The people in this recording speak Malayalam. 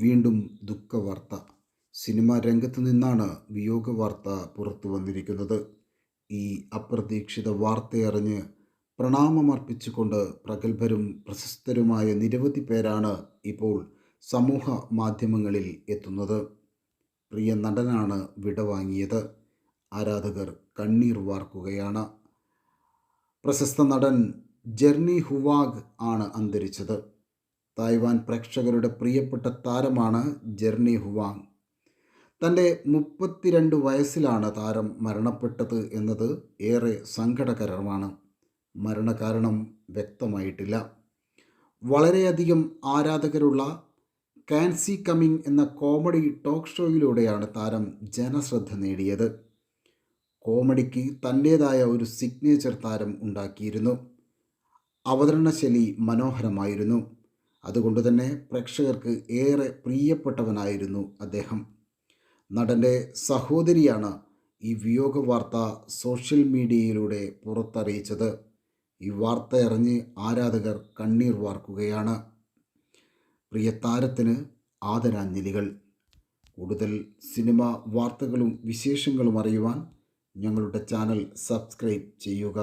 വീണ്ടും ദുഃഖവാർത്ത. സിനിമാ രംഗത്ത് നിന്നാണ് വിയോഗ വാർത്ത പുറത്തു വന്നിരിക്കുന്നത്. ഈ അപ്രതീക്ഷിത വാർത്തയറിഞ്ഞ് പ്രണാമമർപ്പിച്ചുകൊണ്ട് പ്രഗത്ഭരും പ്രശസ്തരുമായ നിരവധി പേരാണ് ഇപ്പോൾ സമൂഹ മാധ്യമങ്ങളിൽ എത്തുന്നത്. പ്രിയ നടനാണ് വിടവാങ്ങിയത് ആരാധകർ കണ്ണീർ വാർക്കുകയാണ്. പ്രശസ്ത നടൻ ജെർണി ഹുവാഗ് ആണ് അന്തരിച്ചത്. തായ്വാൻ പ്രേക്ഷകരുടെ പ്രിയപ്പെട്ട താരമാണ് ജെർണി ഹുവാങ്. തന്റെ മുപ്പത്തിരണ്ട് വയസ്സിലാണ് താരം മരണപ്പെട്ടത് എന്നത് ഏറെ സങ്കടകരമാണ്. മരണകാരണം വ്യക്തമായിട്ടില്ല. വളരെയധികം ആരാധകരുള്ള കാൻസി കമ്മിങ് എന്ന കോമഡി ടോക്ക് ഷോയിലൂടെയാണ് താരം ജനശ്രദ്ധ നേടിയത്. കോമഡിക്ക് തന്റേതായ ഒരു സിഗ്നേച്ചർ താരം ഉണ്ടാക്കിയിരുന്നു. അവതരണശൈലി മനോഹരമായിരുന്നു. അതുകൊണ്ട് തന്നെ പ്രേക്ഷകർക്ക് ഏറെ പ്രിയപ്പെട്ടവനായിരുന്നു അദ്ദേഹം. നടന്റെ സഹോദരിയാണ് ഈ വിയോഗ വാർത്ത സോഷ്യൽ മീഡിയയിലൂടെ പുറത്തറിയിച്ചത്. ഈ വാർത്ത അറിഞ്ഞ് ആരാധകർ കണ്ണീർ വാർക്കുകയാണ്. പ്രിയ താരത്തിന് ആദരാഞ്ജലികൾ. കൂടുതൽ സിനിമ വാർത്തകളും വിശേഷങ്ങളും അറിയുവാൻ ഞങ്ങളുടെ ചാനൽ സബ്സ്ക്രൈബ് ചെയ്യുക.